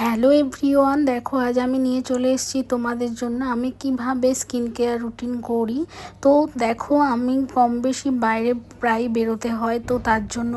Hello everyone দেখো আজ আমি নিয়ে চলে এসেছি তোমাদের জন্য। আমি কীভাবে স্কিন কেয়ার রুটিন করি? তো দেখো, আমি কম বেশি বাইরে প্রায় বেরোতে হয়, তো তার জন্য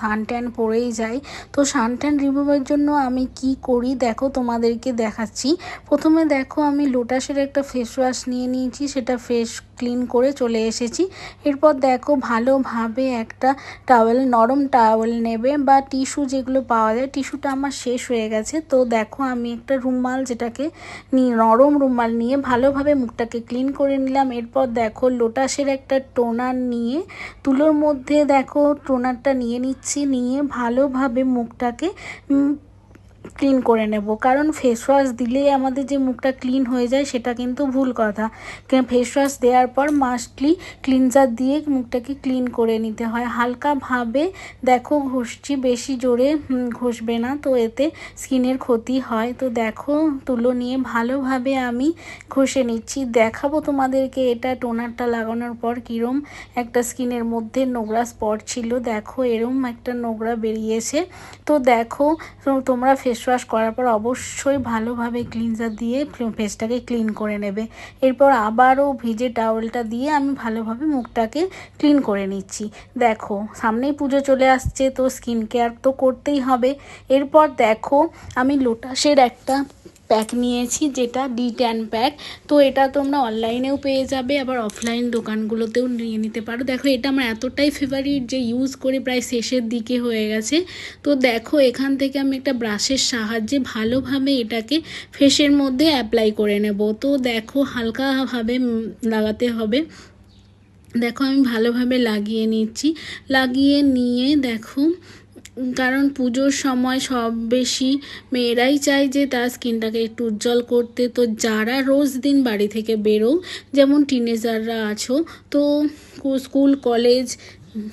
সান ট্যান পরেই যাই। তো সান ট্যান রিমুভের জন্য আমি কি করি? দেখো, তোমাদেরকে দেখাচ্ছি। প্রথমে দেখো, আমি লোটাসের একটা ফেস ওয়াশ নিয়ে নিয়েছি, সেটা ফেস ক্লিন করে চলে এসেছি। এরপর দেখো, ভালোভাবে একটা টাওয়েল নরম টাওয়েল নেবে, বা টিস্যু যেগুলো পাওয়া যায় টিস্যুটা আমার শেষ হয়ে গেছে। তো দেখো আমি একটা রুমাল যেটাকে নরম রুমাল নিয়ে ভালোভাবে মুখটাকে ক্লিন করে নিলাম। এরপর দেখো লোটাসের একটা টোনার নিয়ে তুলোর মধ্যে দেখো টোনারটা নিয়ে নিচ্ছি। নিয়ে ভালোভাবে মুখটাকে ক্লিন করে নেব। কারণ ফেস ওয়াশ দিলেই আমাদের যে মুখটা ক্লিন হয়ে যায়, সেটা কিন্তু ভুল কথা। ফেস ওয়াশ দেওয়ার পর মাস্টলি ক্লিনজার দিয়ে মুখটাকে ক্লিন করে নিতে হয়। হালকাভাবে দেখো ঘষছি, বেশি জোরে ঘষবে না। তো এতে স্কিনের ক্ষতি হয়। তো দেখো, তুলো নিয়ে ভালোভাবে আমি ঘষে নিচ্ছি। দেখাবো তোমাদেরকে এটা টোনারটা লাগানোর পর কীরম একটা স্কিনের মধ্যে নোংরা স্পট ছিল। দেখো, এরম একটা নোংরা বেরিয়েছে। তো দেখো তোমরা ফেস ওয়াশ করার পর অবশ্যই ভালোভাবে ক্লিনজার দিয়ে ফেসটাকে ক্লিন করে নেবে। এরপর আবারও ভিজে টাওয়েলটা দিয়ে আমি ভালোভাবে মুখটাকে ক্লিন করে নিচ্ছি। দেখো, সামনেই পুজো চলে আসছে, তো স্কিন কেয়ার তো করতেই হবে। এরপর দেখো, আমি লোটাসের একটা প্যাক নিয়েছি, যেটা ডি ট্যান প্যাক তো এটা তোমরা অনলাইনেও পেয়ে যাবে, আবার অফলাইন দোকানগুলোতেও নিয়ে নিতে পারো। দেখো, এটা আমার এতটাই ফেভারিট যে ইউজ করে প্রায় শেষের দিকে হয়ে গেছে। তো দেখো, এখান থেকে আমি একটা ব্রাশের সাহায্যে ভালোভাবে এটাকে ফেসের মধ্যে অ্যাপ্লাই করে নেব। তো দেখো, হালকাভাবে লাগাতে হবে। দেখো, আমি ভালোভাবে লাগিয়ে নিচ্ছি। লাগিয়ে নিয়ে দেখো কারণ পুজোর সময় সব বেশি মেয়েরাই চায় যে তার স্কিনটাকে একটু উজ্জ্বল করতে। তো যারা রোজ দিন বাড়ি থেকে বেরো যেমন টিনেজাররা আছো, তো স্কুল, কলেজ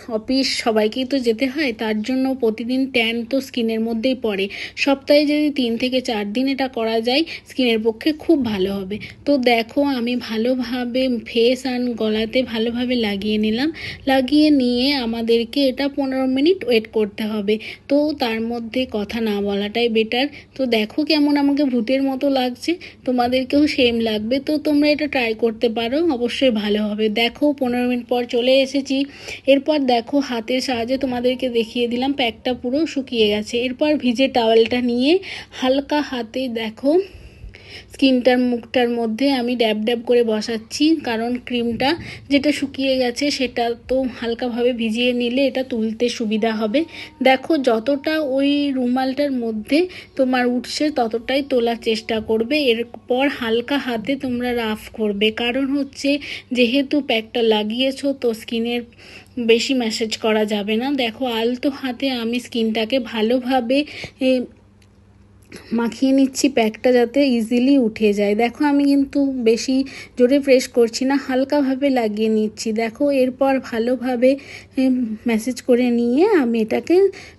অফিস সবাইকেই তো যেতে হয়, তার জন্য প্রতিদিন ট্যান তো স্কিনের মধ্যেই পড়ে। সপ্তাহে যদি তিন থেকে চার দিন এটা করা যায় স্কিনের পক্ষে খুব ভালো হবে। তো দেখো, আমি ভালোভাবে ফেস আর গলাতে ভালোভাবে লাগিয়ে নিলাম। লাগিয়ে নিয়ে আমাদেরকে এটা পনেরো মিনিট ওয়েট করতে হবে। তো তার মধ্যে কথা না বলাটাই বেটার তো দেখো কেমন আমাকে ভূতের মতো লাগছে। তোমাদেরকেও সেম লাগবে। তো তোমরা এটা ট্রাই করতে পারো, অবশ্যই ভালো হবে। দেখো, পনেরো মিনিট পর চলে এসেছি। এর এরপর দেখো হাতের সাহায্যে তোমাদেরকে দেখিয়ে দিলাম, প্যাকটা পুরো শুকিয়ে গেছে। এরপর ভিজে টাওয়েলটা নিয়ে হালকা হাতে দেখো। স্কিনটার মুখটার মধ্যে আমি ড্যাব ড্যাব করে বসাচ্ছি, কারণ ক্রিমটা যেটা শুকিয়ে গেছে সেটা তো হালকাভাবে ভিজিয়ে নিলে এটা তুলতে সুবিধা হবে। দেখো, যতটা ওই রুমালটার মধ্যে তোমার উঠছে ততটাই তোলার চেষ্টা করবে, এরপর হালকা হাতে তোমরা রাফ করবে। কারণ হচ্ছে, যেহেতু প্যাকটা লাগিয়েছো তো স্কিনের বেশি ম্যাসেজ করা যাবে না। দেখো, আলতো হাতে আমি স্কিনটাকে ভালোভাবে মাখিয়ে নিচ্ছি প্যাকটা যাতে ইজিলি উঠে যায়। দেখো আমি কিন্তু বেশি জোরে প্রেস করছি না, হালকাভাবে লাগিয়ে নিচ্ছি। দেখো এরপর ভালোভাবে ম্যাসেজ করে নিয়ে আমি এটাকে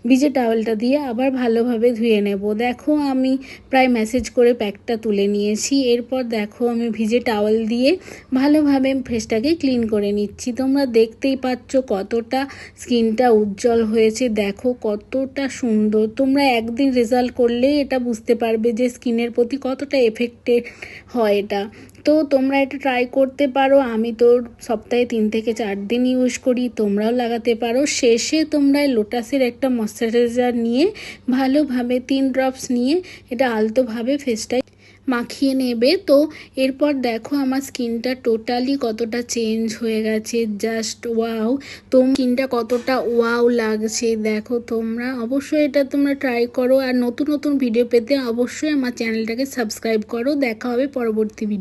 ভিজে টাওয়েলটা দিয়ে আবার ভালোভাবে ধুয়ে নেব। দেখো আমি প্রায় ম্যাসেজ করে প্যাকটা তুলে নিয়েছি। এরপর দেখো আমি ভিজে টাওয়েল দিয়ে ভালোভাবে ফেসটাকে ক্লিন করে নিচ্ছি। তোমরা দেখতেই পাচ্ছ কতটা স্কিনটা উজ্জ্বল হয়েছে। দেখো কতটা সুন্দর। তোমরা একদিন রেজাল্ট করলে এটা বুঝতে পারবে যে স্কিনের প্রতি কতটা এফেক্টেড হয় এটা। তো তোমরা এটা ট্রাই করতে পারো। আমি তো সপ্তাহে তিন থেকে চার দিন ইউজ করি, তোমরাও লাগাতে পারো। শেষে তোমরা লোটাসের একটা ময়শ্চারাইজার নিয়ে ভালোভাবে তিন ড্রপস নিয়ে এটা আলতোভাবে ফেসটায় মাখিয়ে নেবে। তো এরপর দেখো আমার স্কিনটা টোটালি কতটা চেঞ্জ হয়ে গেছে। Just wow. তো স্কিনটা কতটা ওয়াও লাগছে দেখো তোমরা। অবশ্যই এটা তোমরা ট্রাই করো। আর নতুন নতুন ভিডিও পেতে অবশ্যই আমার চ্যানেলটাকে সাবস্ক্রাইব করো। দেখা হবে পরবর্তী ভিডিও